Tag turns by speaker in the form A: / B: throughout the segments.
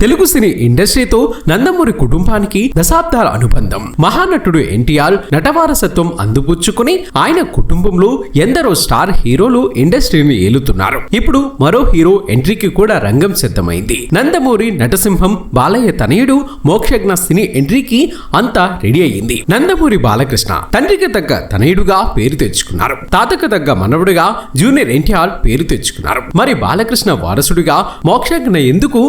A: తెలుగు సినీ ఇండస్ట్రీతో నందమూరి కుటుంబానికి దశాబ్దాల అనుబంధం. మహానటుడు ఎన్టీఆర్ నటవారసత్వం అందుపుచ్చుకుని ఆయన కుటుంబంలో ఎందరో స్టార్ హీరోలు ఇండస్ట్రీని ఏలుతున్నారు. ఇప్పుడు మరో హీరో ఎంట్రీకి కూడా రంగం సిద్ధమైంది. నందమూరి నటసింహం బాలయ్య తనయుడు మోక్షజ్ఞ సినీ ఎంట్రీకి అంతా రెడీ అయ్యింది. నందమూరి బాలకృష్ణ తండ్రికి తగ్గ తనయుడుగా పేరు తెచ్చుకున్నారు. తాతకు తగ్గ మనవుడుగా జూనియర్ ఎన్టీఆర్ పేరు తెచ్చుకున్నారు. మరి బాలకృష్ణ వారసుడిగా మోక్షజ్ఞ ఎందుకు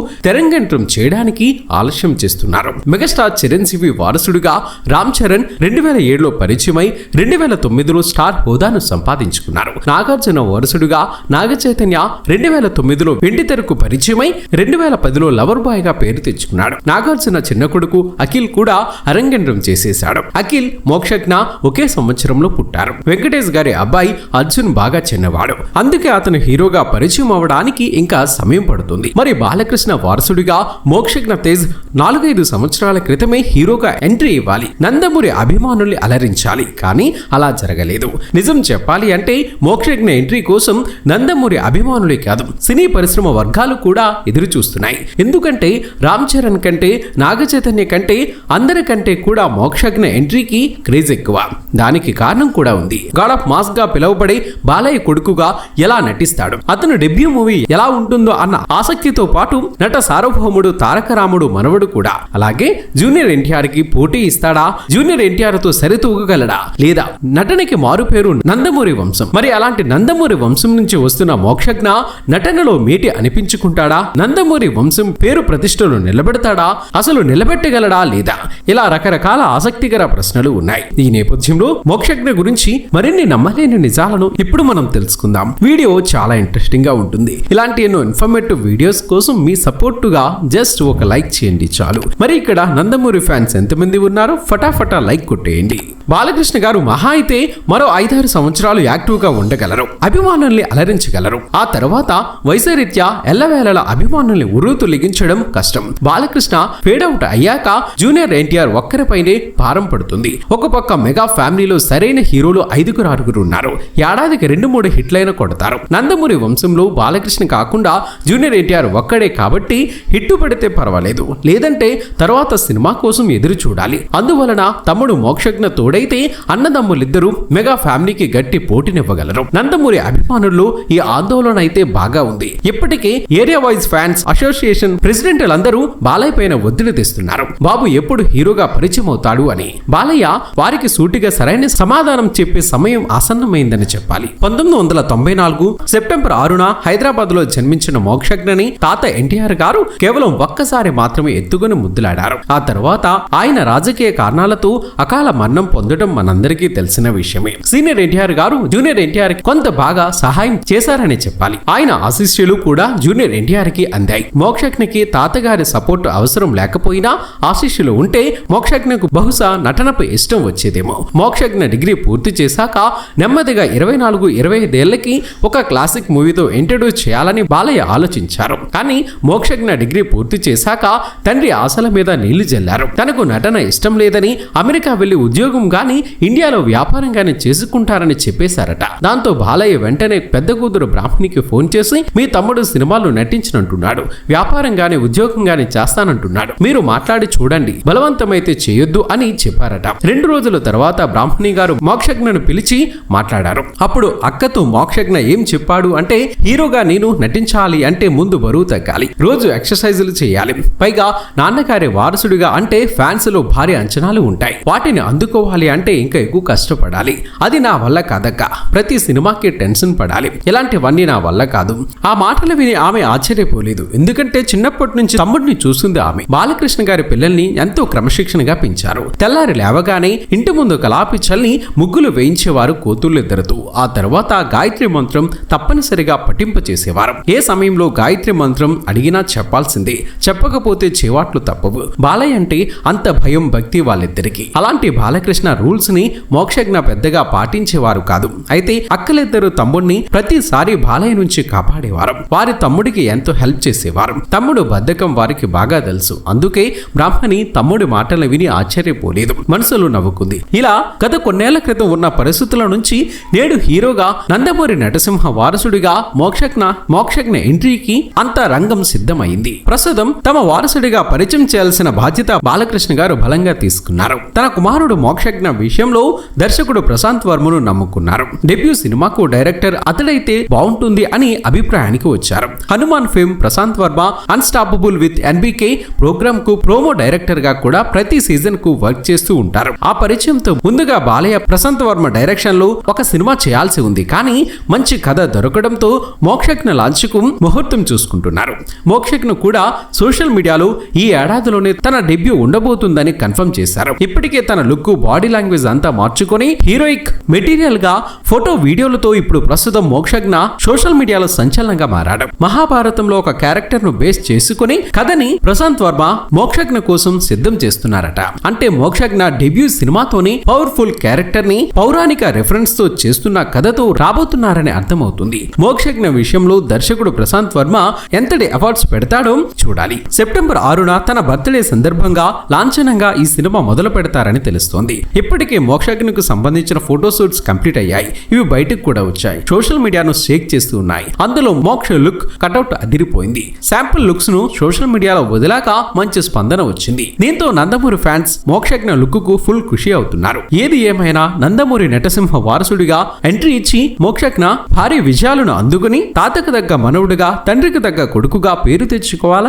A: తెరంగంట్రం చేయడానికి ఆలస్యం చేస్తున్నారు. మెగాస్టార్ చిరంజీవి వారసుడిగా రామ్ చరణ్ రెండు వేల ఏడులో పరిచయమై రెండు వేల తొమ్మిదిలో స్టార్ హోదాను సంపాదించుకున్నారు. నాగార్జున వారసుడిగా నాగ చైతన్య రెండు వేల తొమ్మిదిలో వెండి తెరకు పరిచయమై రెండు వేల పదిలో లవర్ బాయ్గా పేరు తెచ్చుకున్నాడు. నాగార్జున చిన్న కొడుకు అఖిల్ కూడా అరంగేట్రం చేసేశాడు. అఖిల్ మోక్షజ్ఞ ఒకే సంవత్సరంలో పుట్టారు. వెంకటేష్ గారి అబ్బాయి అర్జున్ బాగా చిన్నవాడు. అందుకే అతను హీరోగా పరిచయం అవడానికి ఇంకా సమయం పడుతుంది. మరి బాలకృష్ణ వారసుడిగా మోక్షజ్ఞ తేజ్ నాలుగైదు సంవత్సరాల క్రితమే హీరోగా ఎంట్రీ ఇవ్వాలి. నందమూరి అభిమానుల్ని అలరించాలి. కానీ అలా జరగలేదు. నిజం చెప్పాలి అంటే మోక్షజ్ఞ ఎంట్రీ కోసం నందమూరి అభిమానులే కాదు సినీ పరిశ్రమ వర్గాలు కూడా ఎదురు చూస్తున్నాయి ఎందుకంటే రామ్ చరణ్ కంటే నాగ చైతన్య కంటే అందరికంటే కూడా మోక్షజ్ఞ ఎంట్రీకి క్రేజ్ ఎక్కువ. దానికి కారణం కూడా ఉంది. గాడ్ ఆఫ్ మాస్గా పిలువబడే బాలయ్య కొడుకుగా ఎలా నటిస్తాడు? అతను డెబ్యూ మూవీ ఎలా ఉంటుందో అన్న ఆసక్తితో పాటు నట సార్వభౌముడు తారక రాముడు మనవడు కూడా. అలాగే జూనియర్ ఎన్టీఆర్కి పోటీ ఇస్తాడా? జూనియర్ ఎన్టీఆర్తో సరితూగగలడా? లేదా నటనకి మారు పేరు నందమూరి వంశం? మరి అలాంటి నందమూరి వంశం నుంచి వస్తున్న మోక్షజ్ఞ నటనలో మేటి అనిపించుకుంటాడా? నందమూరి వంశం పేరు ప్రతిష్టలు నిలబెడతాడా? అసలు నిలబెట్టగలడా లేదా? ఇలా రకరకాల ఆసక్తికర ప్రశ్నలు ఉన్నాయి. ఈ నేపథ్యంలో మోక్షజ్ఞ గురించి మరిన్ని నమ్మలేని నిజాలను ఇప్పుడు మనం తెలుసుకుందాం. వీడియో చాలా ఇంట్రెస్టింగ్గా ఉంటుంది. ఇలాంటి ఎన్నో ఇన్ఫర్మేటివ్ వీడియోస్ కోసం మీ సపోర్టుగా జస్ట్ ఒక లైక్ చేయండి చాలు. మరి ఇక్కడ నందమూరి ఫ్యాన్స్ ఎంతమంది ఉన్నారో ఫటాఫటా లైక్ కొట్టేయండి. బాలకృష్ణ గారు మహా అయితే మరో ఐదారు సంవత్సరాలు యాక్టివ్గా ఉండగలరు అభిమానుల్ని అలరించగలరు. ఆ తర్వాత వయసరీత్యా ఎల్లవేళల అభిమానుల్ని ఉర్రూతు లిగించడం కష్టం. బాలకృష్ణ ఫేడ్ అయ్యాక జూనియర్ ఎన్టీఆర్ ఒక్కరిపైనే భారం పడుతుంది. ఒక పక్క మెగా ఫ్యామిలీలో సరైన హీరోలు ఐదుగురు ఆరుగురు ఉన్నారు. ఏడాదికి రెండు మూడు హిట్లైన కొడతారు. నందమూరి వంశంలో బాలకృష్ణ కాకుండా జూనియర్ ఎన్టీఆర్ ఒక్కడే కాబట్టి హిట్టు పడితే పర్వాలేదు. లేదంటే తర్వాత సినిమా కోసం ఎదురు చూడాలి. అందువలన తమ్ముడు మోక్షజ్ఞ తోడైతే అన్నదమ్ములిద్దరూ మెగా ఫ్యామిలీకి గట్టి పోటీనివ్వగలరు. నందమూరి అభిమానుల్లో ఈ ఆందోళన అయితే బాగా ఉంది. ఇప్పటికే ఏరియా వైజ్ ఫ్యాన్స్ అసోసియేషన్ ప్రెసిడెంట్లందరూ బాలయ్య పైన ఒత్తిడి తెస్తున్నారు. బాబు ఎప్పుడు హీరోగా పరిచయం అవుతాడు అని. బాలయ్య వారికి సూటిగా సరైన సమాధానం చెప్పే సమయం ఆసన్నమైందని చెప్పాలి. పంతొమ్మిది వందల తొంభై నాలుగు సెప్టెంబర్ ఆరున హైదరాబాద్లో జన్మించిన మోక్షజ్ఞని తాత ఎన్టీఆర్ గారు కేవలం ఒక్కసారి మాత్రమే ఎత్తుకుని ముద్దులాడారు. ఆ తర్వాత ఆయన రాజకీయ కారణాలతో అకాల మరణం పొందడం మనందరికీ తెలిసిన విషయమే. సీనియర్ ఎన్టీఆర్ గారు జూనియర్ ఎన్టీఆర్కి కొంత బాగా సహాయం చేశారని చెప్పాలి. ఆయన ఆశిష్యులు కూడా జూనియర్ ఎన్టీఆర్కి అందాయి. మోక్షజ్ఞకి తాతగారి సపోర్ట్ అవసరం లేకపోయినా ఆశిష్యులు ఉంటే మోక్షజ్ఞకు బహుశా నటనపై ఇష్టం వచ్చేదేమో. మోక్షజ్ఞ డిగ్రీ పూర్తి చేశాక నెమ్మదిగా ఇరవై నాలుగు ఇరవై ఐదేళ్ళకి ఒక క్లాసిక్ మూవీతో ఇంట్రడ్యూస్ చేయాలని బాలయ్య ఆలోచించారు. కానీ మోక్షజ్ఞ డిగ్రీ పూర్తి చేశాక తండ్రి ఆశల మీద నీళ్ళు జల్లారు. తనకు నటన ఇష్టం లేదని అమెరికా వెళ్ళి ఉద్యోగం గాని ఇండియాలో వ్యాపారం గాని చేసుకుంటారని చెప్పేశారట. దాంతో బాలయ్య వెంటనే పెద్ద కూతురు బ్రాహ్మణికి ఫోన్ చేసి మీ తమ్ముడు సినిమాలు నటించినంటున్నాడు. వ్యాపారం గాని ఉద్యోగం గాని చేస్తానంటున్నాడు. మీరు మాట్లాడి చూడండి. బలవంతమైతే చేయొద్దు అని చెప్పారట. రెండు రోజుల తర్వాత బ్రాహ్మణి గారు మోక్షజ్ఞను పిలిచి మాట్లాడారు. అప్పుడు అక్కతో మోక్షజ్ఞ ఏం చెప్పాడు అంటే హీరోగా నేను నటించాలి అంటే ముందు బరువు తగ్గాలి. రోజు ఎక్సర్సైజ్ ఎక్సర్సైజులు చేయాలి. పైగా నాన్నగారి వారసుడిగా అంటే ఫ్యాన్స్లో భారీ అంచనాలు ఉంటాయి. వాటిని అందుకోవాలి అంటే ఇంకా ఎక్కువ కష్టపడాలి. అది నా వల్ల కాదక్క. ప్రతి సినిమాకి టెన్షన్ పడాలి. ఇలాంటివన్నీ నా వల్ల కాదు. ఆ మాటలు విని ఆమె ఆశ్చర్యపోలేదు. ఎందుకంటే చిన్నప్పటి నుంచి తమ్ముడిని చూసింది ఆమె. బాలకృష్ణ గారి పిల్లల్ని ఎంతో క్రమశిక్షణగా పెంచారు. తెల్లారి లేవగానే ఇంటి ముందు కళాపిచ్చల్ని ముగ్గులు వేయించేవారు కోతుళ్ళిద్దరుతూ. ఆ తర్వాత గాయత్రి మంత్రం తప్పనిసరిగా పఠింప చేసేవారు ఏ సమయంలో గాయత్రి మంత్రం అడిగినా చెప్పాల్సిందే. చెప్పకపోతే చేవాట్లు తప్పవు. బాలయ్య అంటే అంత భయం భక్తి వాళ్ళిద్దరికి. అలాంటి బాలకృష్ణ రూల్స్ని మోక్షజ్ఞ పెద్దగా పాటించేవారు కాదు. అయితే అక్కలిద్దరు తమ్ముడిని ప్రతిసారి బాలయ్య నుంచి కాపాడేవారు. వారి తమ్ముడికి ఎంతో హెల్ప్ చేసేవారు. తమ్ముడు బద్ధకం వారికి బాగా తెలుసు. అందుకే బ్రాహ్మణి తమ్ముడి మాటలు విని ఆశ్చర్యపోలేదు. మనసులో నవ్వుకుంది. ఇలా గత కొన్నేళ్ళ క్రితం ఉన్న పరిస్థితుల నుంచి నేడు హీరోగా నందమూరి నటసింహ వారసుడిగా మోక్షజ్ఞ మోక్షజ్ఞ ఎంట్రీకి అంత రంగం సిద్ధమైంది. ప్రస్తుతం తమ వారసుడిగా పరిచయం చేయాల్సిన బాధ్యత బాలకృష్ణ గారు బలంగా తీసుకున్నారు. తన కుమారుడు మోక్షజ్ఞ విషయంలో దర్శకుడు ప్రశాంత్ వర్మను నమ్ముకున్నారు. డెబ్యూ సినిమాకు డైరెక్టర్ అతడైతే బాగుంటుంది అని అభిప్రాయానికి వచ్చారు. Hanuman fame Prashanth Varma unstoppable with NBK ప్రోగ్రామ్కు ప్రోమో డైరెక్టర్గా కూడా ప్రతి సీజన్కు వర్క్ చేస్తూ ఉంటారు. ఆ పరిచయంతో ముందుగా బాలయ్య ప్రశాంత్ వర్మ డైరెక్షన్లో ఒక సినిమా చేయాల్సి ఉంది. కానీ మంచి కథ దొరకడంతో మోక్షజ్ఞ లాంచ్కు ముహూర్తం చూసుకుంటున్నారు. మోక్షజ్ఞ కూడా సోషల్ మీడియాలో ఈ ఏడాదిలోనే తన డెబ్యూ ఉండబోతుందని కన్ఫర్మ్ చేశారు. ఇప్పటికే తన లుక్ బాడీ లాంగ్వేజ్ అంతా మార్చుకొని హీరోయిక్ మెటీరియల్గా ఫోటో వీడియోలతో ఇప్పుడు ప్రస్తుతం మోక్షజ్ఞ సోషల్ మీడియాలో సంచలనంగా మారాడు. మహాభారతంలో ఒక క్యారెక్టర్ను బేస్ చేసుకుని కథని ప్రశాంత్ వర్మ మోక్షజ్ఞ కోసం సిద్ధం చేస్తున్నారట. అంటే మోక్షజ్ఞ డెబ్యూ సినిమాతోని పవర్ఫుల్ క్యారెక్టర్ని పౌరాణిక రెఫరెన్స్తో చేస్తున్న కథతో రాబోతున్నారని అర్థమవుతుంది. మోక్షజ్ఞ విషయంలో దర్శకుడు ప్రశాంత్ వర్మ ఎంతటి అవార్డ్స్ పెడతాడో చూడాలి. సెప్టెంబర్ ఆరున తన బర్త్డే సందర్భంగా లాంఛనంగా ఈ సినిమా మొదలు పెడతారని తెలుస్తోంది. ఇప్పటికే మోక్షజ్ఞకు సంబంధించిన ఫోటో షూట్స్ కంప్లీట్ అయ్యాయి. ఇవి బయటకు కూడా వచ్చాయి. సోషల్ మీడియాను షేక్ చేస్తూ ఉన్నాయి. అందులో మోక్ష లుక్ కటౌట్ అదిరిపోయింది. శాంపుల్ లుక్స్ను సోషల్ మీడియాలో వదిలాక మంచి స్పందన వచ్చింది. దీంతో నందమూరి ఫ్యాన్స్ మోక్షజ్ఞ లుక్కు ఫుల్ ఖుషి అవుతున్నారు. ఏది ఏమైనా నందమూరి నటసింహ వారసుడిగా ఎంట్రీ ఇచ్చి మోక్షజ్ఞ భారీ విజయాలను అందుకుని తాతకు తగ్గ మనవుడిగా తండ్రికి తగ్గ కొడుకుగా పేరు తెచ్చుకోవాలని